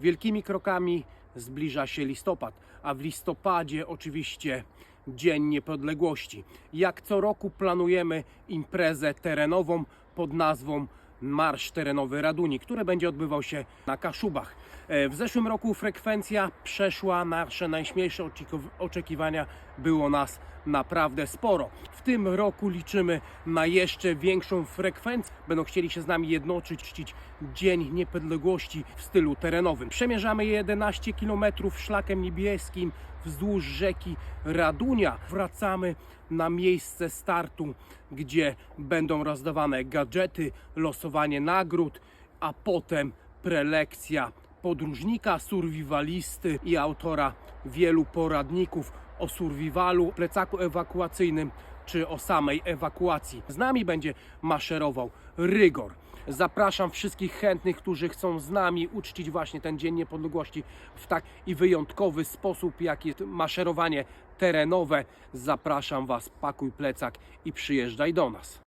Wielkimi krokami zbliża się listopad, a w listopadzie oczywiście Dzień Niepodległości. Jak co roku planujemy imprezę terenową pod nazwą Marsz Terenowy Raduni, który będzie odbywał się na Kaszubach. E, W zeszłym roku frekwencja przeszła nasze najśmielsze oczekiwania. Było nas naprawdę sporo. Tym roku liczymy na jeszcze większą frekwencję. Będą chcieli się z nami jednoczyć, czcić Dzień Niepodległości w stylu terenowym. Przemierzamy 11 km szlakiem niebieskim wzdłuż rzeki Radunia. Wracamy na miejsce startu, gdzie będą rozdawane gadżety, losowanie nagród, a potem prelekcja podróżnika, survivalisty i autora wielu poradników o survivalu, plecaku ewakuacyjnym czy o samej ewakuacji. Z nami będzie maszerował Rygor. Zapraszam wszystkich chętnych, którzy chcą z nami uczcić właśnie ten Dzień Niepodległości w tak i wyjątkowy sposób, jak jest maszerowanie terenowe. Zapraszam Was, pakuj plecak i przyjeżdżaj do nas.